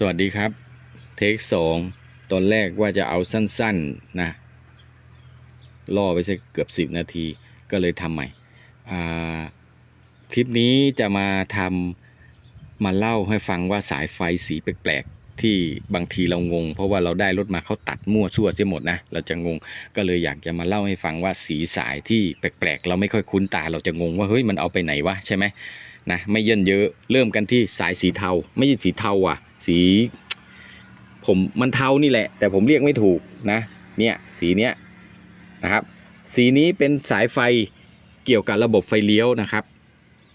สวัสดีครับ เทคสองตอนแรกว่าจะเอาสั้นๆนะล่อไปสักเกือบสิบนาทีก็เลยทำใหม่ คลิปนี้จะมาทำมาเล่าให้ฟังว่าสายไฟสีแปลกๆ ที่บางทีเรางง เพราะว่าเราได้รถมาเขาตัดมั่วชั่วเสียหมดนะ เราจะงงก็เลยอยากจะมาเล่าให้ฟังว่าสีสายที่แปลกๆ เราไม่ค่อยคุ้นตาเราจะงงว่าเฮ้ยมันเอาไปไหนวะใช่ไหมนะไม่เยินเยอะเริ่มกันที่สายสีเทาไม่ใช่สีเทาอะ สี ผมมันเทานี่แหละ แต่ผมเรียกไม่ถูกนะเนี่ยสีเนี้ยนะครับ สีนี้เป็นสายไฟเกี่ยวกับระบบไฟเลี้ยวนะครับ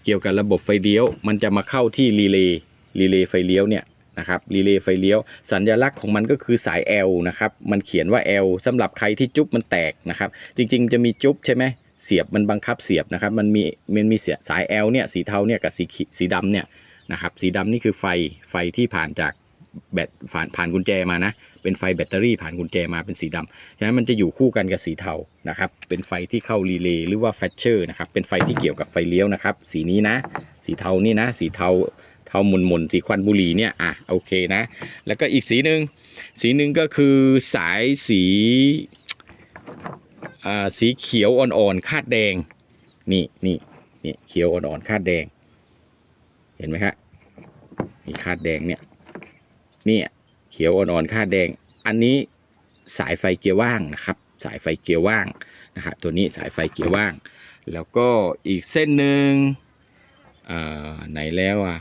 เกี่ยวกับระบบไฟเลี้ยว มันจะมาเข้าที่รีเลย์รีเลย์ไฟเลี้ยวเนี่ยนะครับรีเลย์ไฟเลี้ยว สัญลักษณ์ของมันก็คือสาย L นะครับ มันเขียนว่า L สำหรับใครที่จุ๊บมันแตกนะครับ จริงๆ จะมีจุ๊บใช่ไหมเสียบมันบังคับเสียบนะครับ มันมีมันมีเสียสาย L เนี่ยสีเทาเนี่ยกับสีสีดำเนี่ย นะครับสีดำนี่คือไฟไฟที่ผ่านจากแบตผ่านผ่านกุญแจมานะ เป็นไฟแบตเตอรี่ผ่านกุญแจมาเป็นสีดำฉะนั้นมันจะอยู่คู่กันกับสีเทานะครับ เป็นไฟที่เข้ารีเลย์หรือว่าแฟชเชอร์นะครับ เป็นไฟที่เกี่ยวกับไฟเลี้ยวนะครับ สีนี้นะ สีเทานี่นะ สีเทาเทาหมุนหมุนสีควันบุหรี่เนี่ย อะโอเคนะ แล้วก็อีกสีหนึ่งสีหนึ่งก็คือสายสีอ่าสีเขียวอ่อนๆคาดแดง นี่นี่นี่เขียวอ่อนๆคาดแดง เห็นไหมฮะนี่คาดแดงเนี่ยเนี่ยเขียวอ่อนๆคาดแดง อันนี้สายไฟเกียร์ว่างนะครับ สายไฟเกียร์ว่างนะฮะตัวนี้สายไฟเกียร์ว่าง แล้วก็อีกเส้นหนึ่งไหนแล้วอะ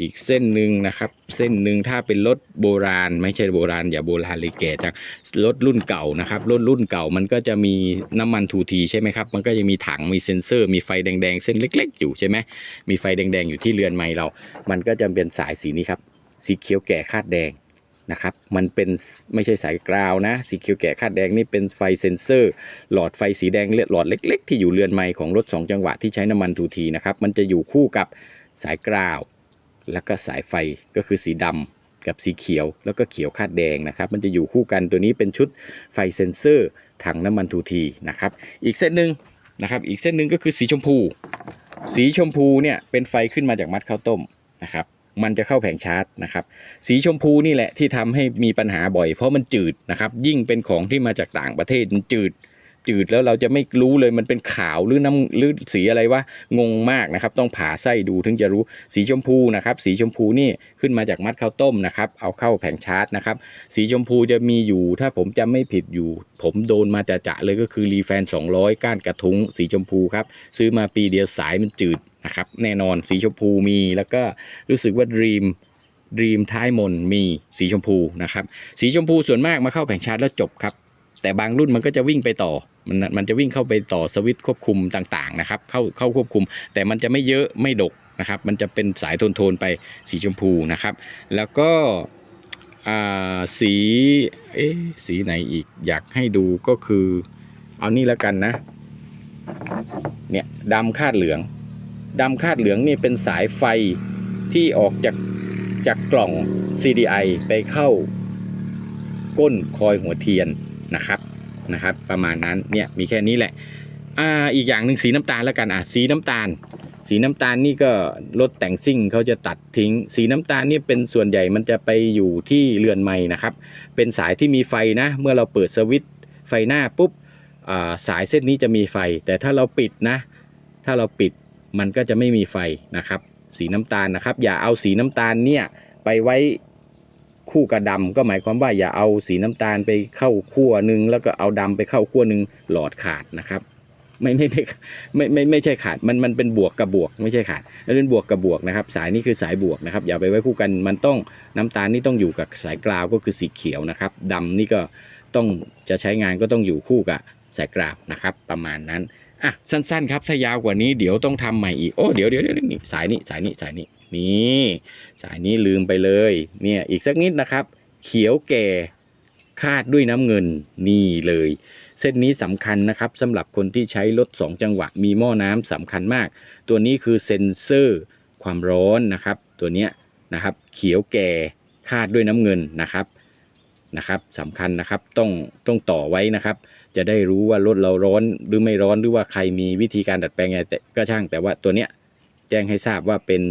อีกเส้นหนึ่งนะครับ เส้นหนึ่งถ้าเป็นรถโบราณ ไม่ใช่โบราณ อย่าโบราณเลยแก่จังรถรุ่นเก่านะครับรถรุ่นเก่ามันก็จะมีน้ำมันทูทีใช่ไหมครับ มันก็จะมีถังมีเซ็นเซอร์ มีไฟแดงๆ เส้นเล็ก ๆ อยู่ใช่ไหมมีไฟแดงๆ อยู่ที่เรือนไม้เรา มันก็จะเป็นสายสีนี้ครับสีเขียวแก่คาดแดงนะครับมันเป็นไม่ใช่สายกราวนะสีเขียวแก่คาดแดงนี่เป็นไฟเซ็นเซอร์ หลอดไฟสีแดงหลอดเล็ก ๆ ที่อยู่เรือนไม้ของรถสองจังหวะที่ใช้น้ำมันทูทีนะครับมันจะอยู่คู่กับสายกราว แล้วก็สายไฟก็คือสีดำกับสีเขียวแล้วก็เขียวคาดแดงนะครับ มันจะอยู่คู่กันตัวนี้เป็นชุดไฟเซนเซอร์ถังน้ำมันทูทีนะครับอีกเส้นหนึ่งนะครับอีกเส้นหนึ่งก็คือสีชมพู สีชมพูเนี่ยเป็นไฟขึ้นมาจากมัดข้าวต้มนะครับมันจะเข้าแผงชาร์จนะครับ สีชมพูนี่แหละที่ทำให้มีปัญหาบ่อย เพราะมันจืดนะครับ ยิ่งเป็นของที่มาจากต่างประเทศมันจืด จืดแล้วเราจะไม่รู้เลยมันเป็นขาวหรือน้ำหรือสีอะไรวะงงมากนะครับ ต้องผ่าไส้ดูถึงจะรู้สีชมพูนะครับ สีชมพูนี่ขึ้นมาจากมัดข้าวต้มนะครับ เอาเข้าแผงชาร์จนะครับ สีชมพูจะมีอยู่ ถ้าผมจำไม่ผิดอยู่ ผมโดนมาจะๆเลยก็คือรีแฟน 200 ก้านกระทุ้งสีชมพูครับ ซื้อมาปีเดียวสายมันจืดนะครับ แน่นอนสีชมพูมีแล้วก็รู้สึกว่าดีมดีมท้ายมนมีสีชมพูนะครับ สีชมพูส่วนมากมาเข้าแผงชาร์จแล้วจบครับ แต่บางรุ่นมันก็จะวิ่งไปต่อ มันมันจะวิ่งเข้าไปต่อสวิตช์ควบคุมต่างๆนะครับ เข้าเข้าควบคุม แต่มันจะไม่เยอะไม่ดกนะครับ มันจะเป็นสายโทนๆไปสีชมพูนะครับ แล้วก็สีเอ๊สีไหนอีกอยากให้ดูก็คือเอานี่แล้วกันนะ เนี่ยดำคาดเหลืองดำคาดเหลืองนี่เป็นสายไฟที่ออกจากจากกล่อง CDI ไปเข้าก้นคอยหัวเทียน นะครับนะครับ ประมาณนั้นเนี่ยมีแค่นี้แหละอ่าอีกอย่างหนึ่งสีน้ำตาลแล้วกันอะสีน้ำตาล สีน้ำตาลนี่ก็รถแต่งซิ่งเขาจะตัดทิ้ง สีน้ำตาลนี่เป็นส่วนใหญ่มันจะไปอยู่ที่เรือนไม้นะครับ เป็นสายที่มีไฟนะ เมื่อเราเปิดสวิตช์ไฟหน้าปุ๊บอ่าสายเส้นนี้จะมีไฟ แต่ถ้าเราปิดนะ ถ้าเราปิดมันก็จะไม่มีไฟนะครับ สีน้ำตาลนะครับ อย่าเอาสีน้ำตาลเนี่ยไปไว้ คู่กับดำก็หมายความว่าอย่าเอาสีน้ำตาลไปเข้าขั้วหนึ่งแล้วก็เอาดำไปเข้าขั้วหนึ่งหลอดขาดนะครับไม่ไม่ไม่ไม่ไม่ไม่ใช่ขาดมันมันเป็นบวกกับบวก ไม่ใช่ขาดมันเป็นบวกกับบวกนะครับ สายนี้คือสายบวกนะครับ อย่าไปไว้คู่กันมันต้องน้ำตาลนี่ต้องอยู่กับสายกราวก็คือสีเขียวนะครับดำนี่ก็ต้องจะใช้งานก็ต้องอยู่คู่กับสายกราวนะครับ ประมาณนั้นอะสั้นๆ ครับถ้ายาวกว่านี้เดี๋ยวต้องทำใหม่อีกโอ้เดี๋ยวเดี๋ยวเดี๋ยวนี่สายนี้สายนี้สายนี้ นี่สายนี้ลืมไปเลยเนี่ยอีกสักนิดนะครับ เขียวแก่คาดด้วยน้ำเงินนี่เลย เส้นนี้สำคัญนะครับสำหรับคนที่ใช้รถ 2 จังหวะมีหม้อน้ำสำคัญมาก ตัวนี้คือเซ็นเซอร์ความร้อนนะครับ ตัวเนี้ยนะครับ เขียวแก่คาดด้วยน้ำเงินนะครับนะครับสำคัญนะครับต้องต้องต่อไว้นะครับ จะได้รู้ว่ารถเราร้อนหรือไม่ร้อนหรือว่าใครมีวิธีการดัดแปลงไงแต่ก็ช่าง แต่ว่าตัวเนี้ยแจ้งให้ทราบว่าเป็น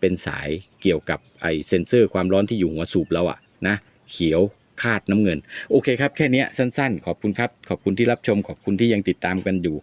เป็นสายเกี่ยวกับไอเซนเซอร์ความร้อนที่อยู่หัวสูบเราอะนะเขียวคาดน้ำเงิน โอเคครับ แค่นี้สั้นๆ ขอบคุณครับ ขอบคุณที่รับชม ขอบคุณที่ยังติดตามกันอยู่